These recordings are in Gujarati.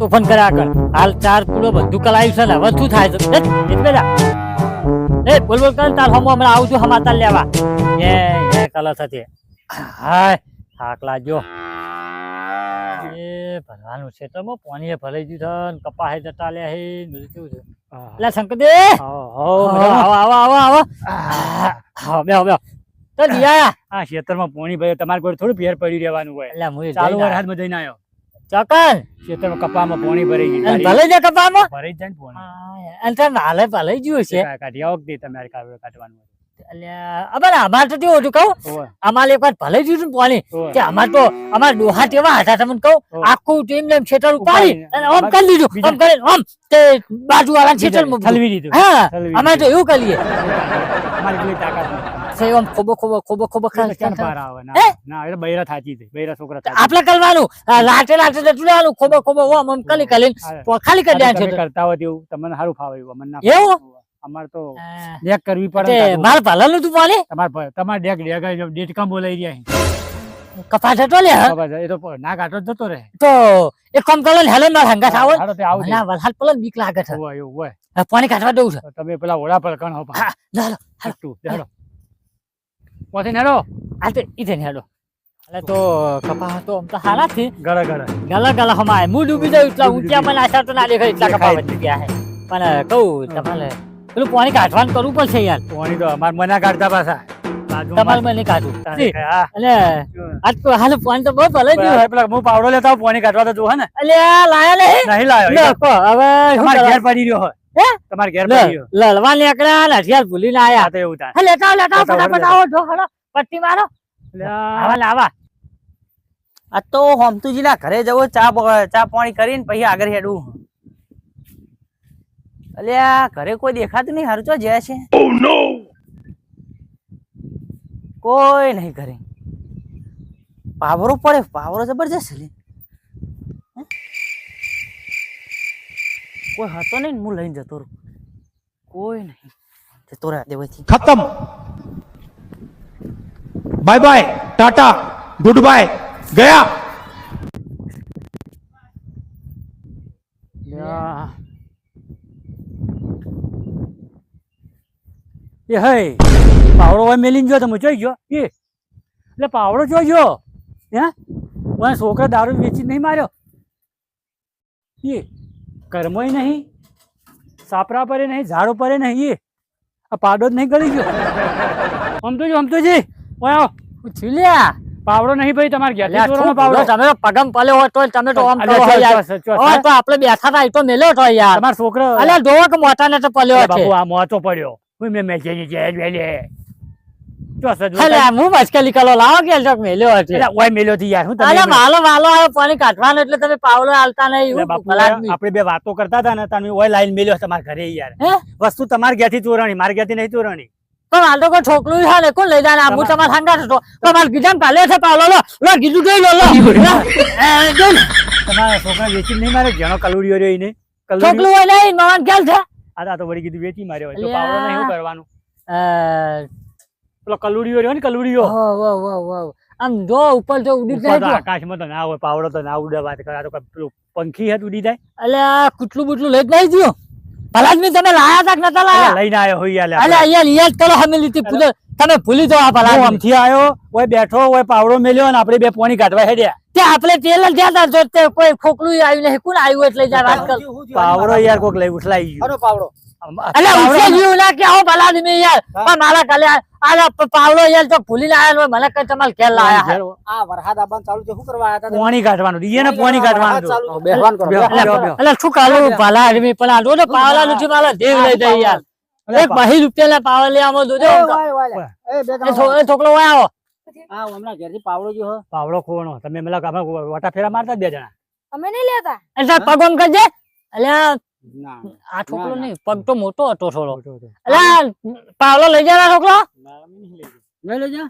તોફાન કર્યા કર હાલ ચાર પૂરો બધું કલાયું છે ને હવે શું થાય છે? એ, એ બોલ બોલ કર તાર હમો હમણાં આવજો હમાતા લેવા. એ એ કલર હતી. હાય થાક લાગ્યો એ ભરવાનું છે તો પાણી ભરાઈ ગયું છે કપા હે જતા લે હે કેવું છે? એટલે શંકરદે! આવો આવો આવો આવો આવો બે બેહો તો દિયા આ ખેતરમાં પોણી ભાઈ તમારે કોઈ થોડું ફેર પડી રહેવાનું હોય. એટલે હું ચાલુ વરસાદમાં જઈને આવ્યો. ચોકન ખેતરમાં કપામાં પોણી ભરી ગઈ ભલે જ કપામાં? ભરી જાય પોણી. અને તાર નાલે ભલે ગયું છે કાઢ્યા વખતે તમારે કાવ્યો કાઢવાનું હોય. અમારે અમારે તો કેવું હતું કહું? અમારે એક વાર ભલે ગયું હતું ને પાણી. કે અમારે તો અમારા ડોહા તેવા હતા તમને કહું? આખું ટીમ ને ખેતર ઉપાડી અને કરી લીધું તે બાજુ વાળા ખેતર બીજા ઠલવી દીધું. હા અમારે તો એવું કરીએ. અમારી તાકાત નથી. ખોબો ખોબો ખોબો ખોબો ક્યાં આવે? ના, ના, એટલે બૈરા થાચી છે. બૈરા છોકરા થાચી આપણે કરવાનું આ રાતે રાતે જતું રહેવાનું ખોબો ખોબો આમ આમ કરી કરીને ખાલી કરી દેવાનું તમે કરતા હોય તેવું તમને સારું ફાવે એવું અમને ના એવું? ફાવે. તો ડેક કરવી પડે તે ને કાઢવું. મારે ભલાનું તું પાણી તમારે ભ- તમારે ડેક ડેક ડેટકામ બોલાઈ રહ્યા છે. કપા લે હા? ખબર છે, એ તો ના કાઢો જતો રહે તો એક કામ કરો ને હેલો માર ને બીક લાગે છે એવું હોય પાણી કાઢવા દઉં છે તમે પેલા ઓળા પર કણ હો તું પોતે નેડો આ તો ઈ નેડો એટલે તો કપા તો આમ તો હારા છે. ગળા ગળા. ગળા ગલા હમાય. હું ડૂબી જાઉં એટલા ઊંચા મને આશા તો ના દેખાય એટલા કપા વધી ગયા છે પણ કહું તમારે પેલું પાણી કાઢવાનું કરવું પડશે યાર. પોણી તો અમાર મના કાઢતા પાછા. તમારે મને હા. એટલે આજ તો હાલ પાણી તો બહુ ભલે જ પેલા પેલા હું પાવડો લેતા પોણી કાઢવા તો જોહે ને. એટલે લાયા નહીં લાયો હવે ઘેર પડી રહ્યો હોય. હે? તમારે ઘેર લડવા નીકળ્યા ને હથિયાર ભૂલીને આયા. તો એવું થાય. લેતા લેતા ફટાફટ આવો, જો, હળો, પટ્ટી મારો. આવા લાવા આ તો હોમતુજીના ઘરે જવો ચા ચા પાણી કરીને પછી આગળ હેડવું. અલ્યા ઘરે કોઈ દેખાતું નહીં હરચો જ્યાં છે. કોઈ નહીં ઘરે. પાવરો પડે પાવરો જબરજસ્ત લે. કોઈ હતો નહીં હું લઈને જતો રહું. કોઈ નહીં. જતો રહ્યા દેવાથી ખતમ. Bye bye tata good bye ગયા? એ હે પાવડો હોય મેલીને જો તમે જોઈ ગયો? એ. એટલે પાવડો જોઈ ગયો? હે? મને છોકરા દારૂ વેચી નહીં માર્યો? એ. કર્મોય નહીં સાપરા પરે નહીં ઝાડો પરે નહીં એ. આ પાડો જ નહીં ગળી ગયો. સમતો જો સમતો જી. ઓય છીલ્યા પાવડો નહીં ભાઈ તમારે અલ્યા, પાવડો. તમે પગમ પલ્યો હોય તો તમે તો આમ તો આપણે બેઠા હતા એ તો મેલ્યો તો યાર. તમારો છોકરો અલ્યા જોવો કે મોટા ને તો પલ્યો બાપુ આ મોટો પડ્યો. હું મેં મેં જઈ જઈ હું મસ્કેલી કલો લાવો કે મેલ્યો છે એટલે ઓય મેલ્યો થી યાર હું તમે અલ્યા માલો માલો આવ્યો પાણી કાઢવાનું એટલે તમે પાવલો હાલતા નહીં. આપણે બે વાતો કરતા હતા ને તમે ઓય લાઈન મેલ્યો તમારા ઘરે યાર. વસ્તુ તમારા ઘેરથી ચોરાણી માર ઘેરથી નહીં ચોરાણી. પણ હાલ તો કોઈ છોકરું છે ને કોણ લઈ જાય હું તમારા સંગાથ હતો. તમારે કીધા કાલે છે પાવલો લો લો કીધું જોઈ લો લો. તમારા છોકરા વેચી નહીં મારે? જેનો કલુડીઓ રહ્યો એને. કલુડીઓ છોકરું હોય નહીં મવાન ખ્યાલ છે? આ તો વળી કીધું વેચી માર્યો તો અલ્યા. નહીં કરવાનું? પેલો કલુડીઓ રહ્યો ને કલુડીઓ વાહ, વાહ, વાહ, વાહ. આમ જો ઉપર જો ઉડી જાય આકાશમાં આકાશમાં તો ના હોય પાવડો તો ના ઉડે વાત કરે તો પેલું પંખી હત ઉડી જાય. અલ્યા કુટલું બુટલું લઈ જ ગયું ભલાદમી તમે લાયા તા કે નતા લાયા? લઈને આવ્યો હોય યાર અલ્યા અહીંયા યાદ કરો હમે લીધી ભૂલે. તમે ભૂલી આ હું આમથી આવ્યો ઓય બેઠો ઓય પાવડો મેલ્યો અને આપણે બે પોણી કાઢવા હેડ્યા. તે આપણે તેલ જ જ્યાં જો તે કોઈ ખોકલું આવ્યું નહીં કોણ આવ્યું એટલે જાય વાત કર પાવડો યાર કોક લઈ ઉઠલાઈ ગયો. પાવડો. અલ્યા ઉઠે ગયું ના કે આવો ભલાદમી યાર. પણ મારા કાલે આલા પ- પાવલો યાર તો આયા મને કઈ તમારે ઘેર લાયા આ વરસાદ આવવાનું ચાલુ છે. શું કરવા આવ્યા હતા પોણી કાઢવાનું. દીએ ને પોણી કાઢવાનું બેહવાન કરો બેહો, બેહવાન બેહો, કરો. બેહો. અલ્યા શું કાલું ભલા આદમી પણ આ ને પાવલા નું મારા દેવ લઈ જાય યાર. એક બહી રૂપિયા પાવલા આવો જોજો. એ છોકરો આવો. આ હમણાં ઘેરથી પાવડો જો પાવડો ખોવાનો. તમે ગામમાં વટા ફેરા મારતા બે જણા. અમે નહીં લેતા. એટલે પગ કરજે. અલ્યા ના, આ છોકરો ના. નહીં પગ તો મોટો હતો થોડો. અલ્યા પાવલો લઈ જા છોકરો. લઈ લેજો.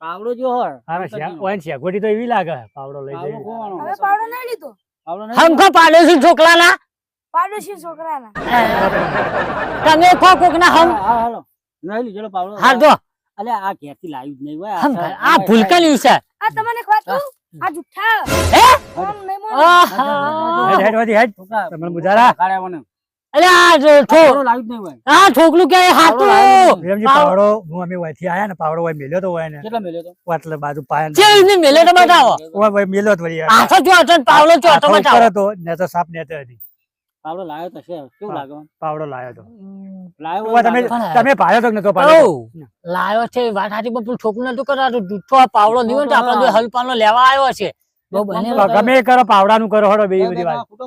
પાવડો જો હો અરે શ્યા- ઓય ને તો એવી લાગે પાવડો લઈ જાય હવે પાવડો નહીં લીધો? પાવડો નહીં હમખો પાડોશી છોકરાના. પાડોશી છોકરાના. તમે ખો કોક ના હમ હાલો. નહીં લીધો પાવડો. હા જો. અલે આ ઘેરથી લાવ્યું જ નહીં હોય. આ- આ ભૂલકા ન્યુ છે. આ તમને એક વાત કહું આ જુઠ્ઠા હે? ઓમ નહીં મોને. આહા. હેડ હેડ વધી હેડ તમને બુજારા? અલ્યા આ જો ઠો- આ ઠોકલું કે હાથું? પ્રેમજી પાવડો હું અમે વહીથી આયા ને પાવડો હોય મેલ્યો તો હોય ને બાજુ પાયા બતાવો ઓય ભાઈ મેલ્યો વળી જો જો બતાવો ને સાપ ને હતી. પાવડો લાવ્યો તો છે કેવું હા. લાગે? પાવડો લાવ્યો તો. લાયો તમે તમે પાયો તો નતો પાયો ઓ, છે વાત હાથી પણ પેલું નતું કરાતું. જુઠ્ઠો આ નહીં તો આપણા જો હલપાનો લેવા આવ્યો છે. તો ગમે કરો પાવડાનું કરો હળો બે બધી વાત. તો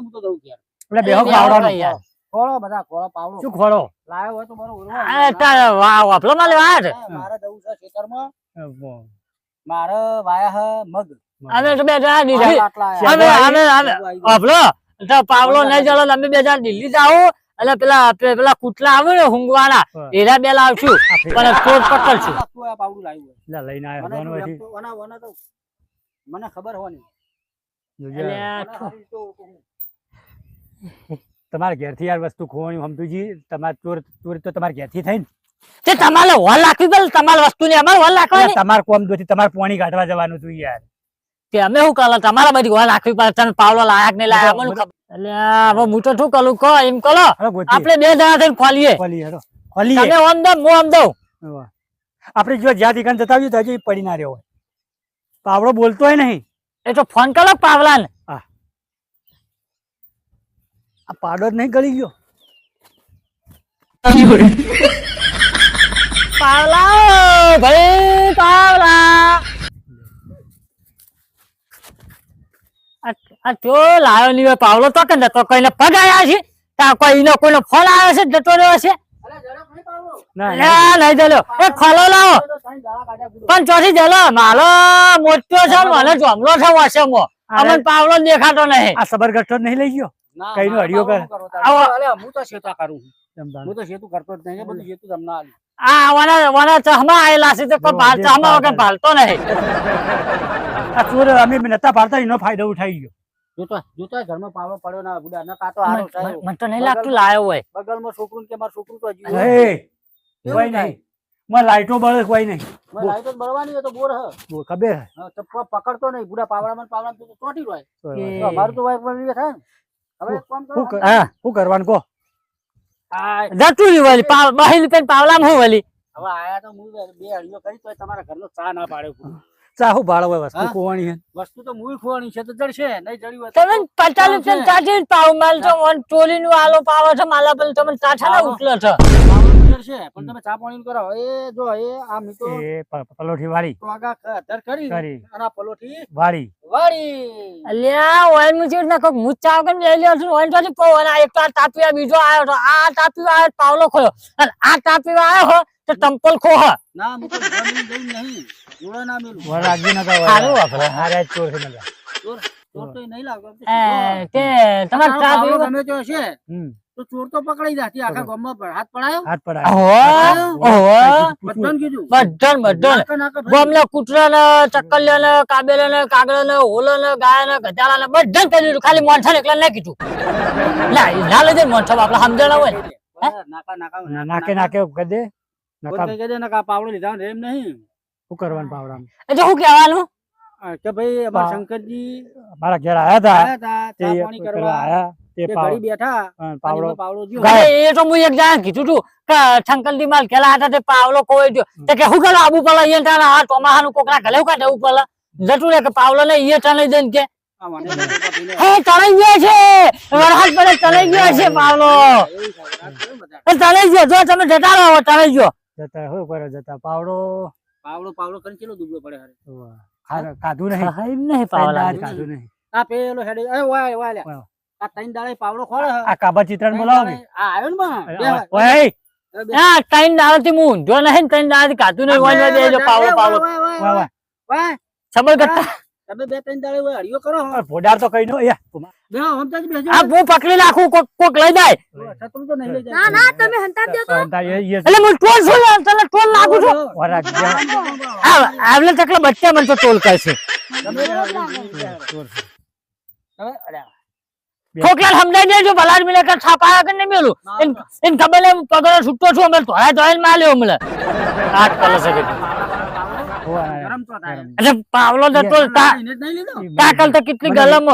એટલે બેહો પાવડાનું? યાર. ખોળો બધા ખોળો પાવડો. શું ખોળો? લાયો હોય તો બરોબર આ તારે વા- વાપલો માં લેવા મારે જવું છે ખેતરમાં. મારે વાયા હે મગ. અમે તો બે જણા દીધી. અમે અમે અમે વાપલો? તો પાવલો નહીં ચલો અમે બે જણા દિલ્હી જાઓ. એટલે પેલા પેલા કુટલા આવે ને હુંગવાના હા. એરા બે લાવશું. આ પણ ચોર પકડશું. લઈને આવ્યો મને ખબર હોવાની તમારે ઘેરથી યાર વસ્તુ ખોવાની સમજુજી તમારે ચોર ચોરી તો તમારે ઘેરથી થઈ ને તમારે હોલ રાખવી પડે તમારી વસ્તુ ની અમારે હોલ રાખવાની. તમારે કોમ દોથી તમારે પોણી કાઢવા જવાનું હતું યાર. કે અમે શું કરો? તમારા બધી વલ રાખવી પડે. તમે પાવલો લાયક નહીં લાયા મને ખબર? અલ્યા હવે હું તો શું કરું? કહો એમ કરો. આપણે બે જણા થઈને ખોલીએ. ખોલીએ તમે ઓમ દો હું ઓમ દઉં. આપણે જો જ્યાં દીકાન જતા આવ્યું તો હજી પડી ના રહ્યો હોય પાવડો બોલતો હોય નહીં. એ તો ફોન કરો પાવલા ને આ પાડો જ નહીં ગળી ગયો. પાવલા ભાઈ પાવલા. આ તો લાયો ની પાવલો તો કે નતો કોઈને પગ આવ્યા છે? ત્યાં કોઈનો કોઈનો ફોન આવ્યો છે જતો રહ્યો છે? અરે ઝડપ નહીં પાવડો. ના લે નહીં ચાલ્યો એ ખોલો લાવો. તો. પણ ચોથી જલો માલો મોટો છે મને જમલો છે વોશમો અમને પાવલો દેખાતો નહીં. આ સબરગટ્ટો જ નહીં લઈ ગયો? કઈનો પાવડો કરો. આવો. હું તો શેતા કરું હું તો શેતું કરતો જ નહીં બધું શેતું તમને આલ્યું. આ વના વના ચહમા આયેલા છે તો કોઈ ભાલ ચહમા વગર ભાલતો નહીં. આ ચોર અમે નતા પાડતા એનો ફાયદો ઉઠાઈ ગયો. જોતો જોતો ઘરમાં પાવડો પડ્યો ના બુડા ન કાતો હારો મને મને તો નહીં લાગતું લાયો હોય. બગલમાં છોકરું ને કે મારું છોકરું તો હજી હે કોઈ નહીં. મને લાઈટો બળે કોઈ નહીં. મને લાઈટ બળવાની તો બોર હ. બોલ, ખબર હે? તો પકડતો નહીં. બુડા પાવડામાં ને પાવડામાં તો ચોંટી રહ્યો. તો અમારું તો વાઈફ બની થાય હવે કોમ કરો શું હા કરવાનું કહો? આ જતું રહ્યું વળી. પાવ બહેલ પેન પાવલામાં હું વાલી હવે આયા તો હું બે હળીઓ કરી તો તમારા ઘરનો ચા ના પાડે કોઈ. ચાહુ ભાડો વસ્તુ હા? છે વસ્તુ તો મૂળ ખોવાની છે તો જડશે નહીં જડ્યું તમે પચાસ રૂપિયા ચાર્જિસ પાવ માલ તો ટોલી નું આલો પાવો છે માલા પર તમે ચાઠા ના ઉઠલો છો. પાવડો પણ તમે ચા પાણી કરો. એ જો એ આ મીઠો એ પલોઠી વાળી. ટોગા અધર કરી. કરી. અને આ પલોઠી વાળી. વાળી. અલ્યા ઓઇલનું ચીડ નાખો હું વગર લઈ લ્યો છું ઓઇલ તો પો અને એક તો આ બીજો આવ્યો તો આ તાપીયો આવ્યો પાવલો ખોયો. અને આ તાપીયો આવ્યો તો ટમ્પલ ખો ના હું જમીન દઈ નહીં. જોડે ના મેલું વર રાખજે નકર વર. વાપરે. હારે ચોર છે નકર. ચોર ચોર તો નહીં લાગે એ, ચા પીવો તો ચોર તો પકડાઈ જાતી આખા ગામમાં પર હાથ પડાયો હાથ પડાય ઓહો ઓહો કીધું. ગોમને કરી દીધું ખાલી મોનસા એકલા ના કીધું ના ના લઈ આપડે સમજણ હોય નાકા નાકા નાકે નાકે કરી દે નકા પાવડો લીધા એમ નહીં શું કરવાનું પાવડામાં એટલે હું કહેવાનું? કે ભાઈ અમાર શંકરજી મારા ઘેર આયા હતા. આયા ચા પાણી કરવા આયા તે ઘડી બેઠા પાવડો. પાવડો. ગાય. એ તો હું એક જણા કીધું તું કે શંકરજી માલ કેલા હતા તે પાવલો કોઈ જો તે કે હું કરો આબુ પલા અહીંયા તાના આ ચોમાહાનું કોકરા ઘરે કા જવું પલા જતું રે કે પાવલો ને અહીંયા ચલાઈ દે કે હે ચલાઈ ગયો છે! પડે ચલાઈ ગયો છે પાવલો ચલાઈ ગયો જો તમે જતા રહો હવે ગયો. જતા? પાવડો પાવડો પાવડો કરીને કેટલો દુબળો પડે હરે? ખાધું નહીં? ખાઈ નહીં પાવડા ખાધું નહીં? આ પેલો હેડે એ વાય વાય લે. આ ત્રણ દાડે પાવડો ખોળે આ કાબર ચિત્રણ ત્રણ બોલાવો ને. દાડે- આ આવ્યો ને માં. ઓય બે- બે- હા થી દાડાથી હું ઊંધો નહીં ત્રણ દાડાથી કાતું નહીં વાય દેજો પાવડો પાવડો. વાય, વાય, વાય. સબળ કરતા. તમે બે ત્રણ દાડે વાય કરો ભોડાર તો કઈ નો. આ હું પકડી નાખું કોક કોક લઈ જાય. છત્રું તો નહીં લઈ જાય. ના ના તમે હંતા દો તો. તાર એ- એ એટલે હું ટોલ છું તને ટોલ નાખું છું? વરાગ આ આવલે તકલા બચ્ચા મને તો ટોલ કરશે તમે ચોર. હવે, અરે, ઠોકલા સમજાઈ દેજો ભલાડ મિલે કે છાપાયા કે નહીં મેલું? એન ખબર પગડો છૂટો છું અમે ધોળા ધોઈને માલ્યો હમણાં આઠ કલર પાવલો જતો તાકલ તો કેટલી ગલમ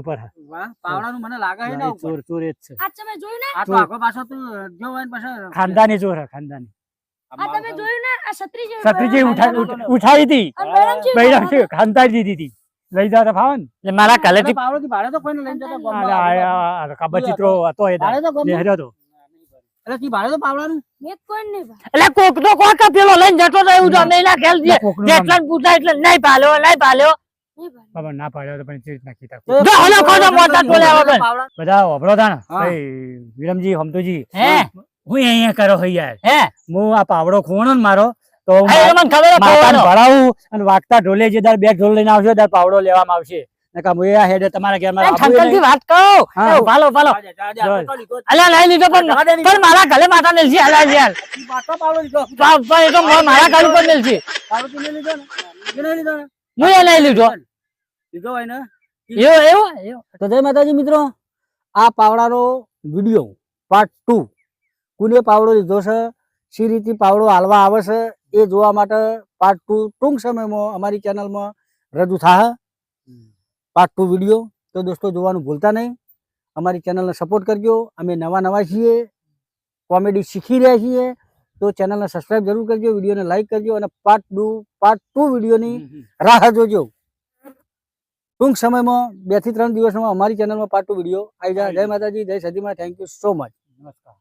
ઉપર વાહ મને લાગે ને ચોર ચોર જ છે. આ તમે જોયું ને? આ તો આગો પાછો તું જો હોય પાછો ખાનદાની ચોર હા, ખાનદાની. આ તમે જોયું ને? આ છત્રી જેવું છત્રી જે ઉઠાવી હતી. બૈરામ છે ખાનદાની દીધી હતી. લઈ જતા ફાવન ને એટલે મારા કલેથી પાવડોથી ભાડે તો કોઈને જતો કાબર ચિત્રો હતો. એ ભાડે તો ગામમાં? હતો. એટલે કી ભાડે તો પાવડાનું? મેં કોઈ નહીં એટલે કોક તો કોક પેલો લઈને જતો રહ્યો તો અમે એના ખ્યાલ છે. જેટલા પૂછાય એટલે નહીં પાલ્યો નહીં પાલ્યો બાબા ના પાડ્યો તો પણ ચીજ નાખી તા. જો હલો ખોજો મોટા ટોલે આવો બધા વાપરો હતા ભાઈ વિરમજી હમતુજી. હે? હું અહીંયા કરો હો યાર. હે? હું આ પાવડો ખોણો ને મારો તો મને ખબર. ભરાવું અને વાગતા ઢોલે જે દર બે ઢોલ લઈને આવશે દર પાવડો લેવામાં આવશે. નકા હેડે તમારા વાત કહો. અલ્યા લીધો પણ. પણ મારા માતા ને અલ્યા યાર લીધો. એ તો મારા તું લીધો ને? લીધો ને? લીધો. લીધો હોય ને? એવો એવો. તો જય માતાજી મિત્રો. આ પાવડાનો વીડિયો પાર્ટ ટુ કુને પાવડો લીધો છે. સી રીતે પાવડો હાલવા આવે છે એ જોવા માટે પાર્ટ ટુ ટૂંક સમયમાં અમારી ચેનલમાં રજૂ થાય પાર્ટ ટુ વીડિયો તો દોસ્તો જોવાનું ભૂલતા નહીં. અમારી ચેનલને સપોર્ટ કરજો. અમે નવા નવા છીએ કોમેડી શીખી રહ્યા છીએ. તો ચેનલને સબસ્ક્રાઇબ જરૂર કરજો વિડીયોને લાઈક કરજો અને પાર્ટ ટુ પાર્ટ ટુ વિડીયોની રાહ જોજો. ટૂંક સમયમાં બેથી ત્રણ દિવસમાં અમારી ચેનલમાં પાર્ટ ટુ વીડિયો આવી જાય જય માતાજી જય સદીમાં થેન્ક યુ સો મચ નમસ્કાર.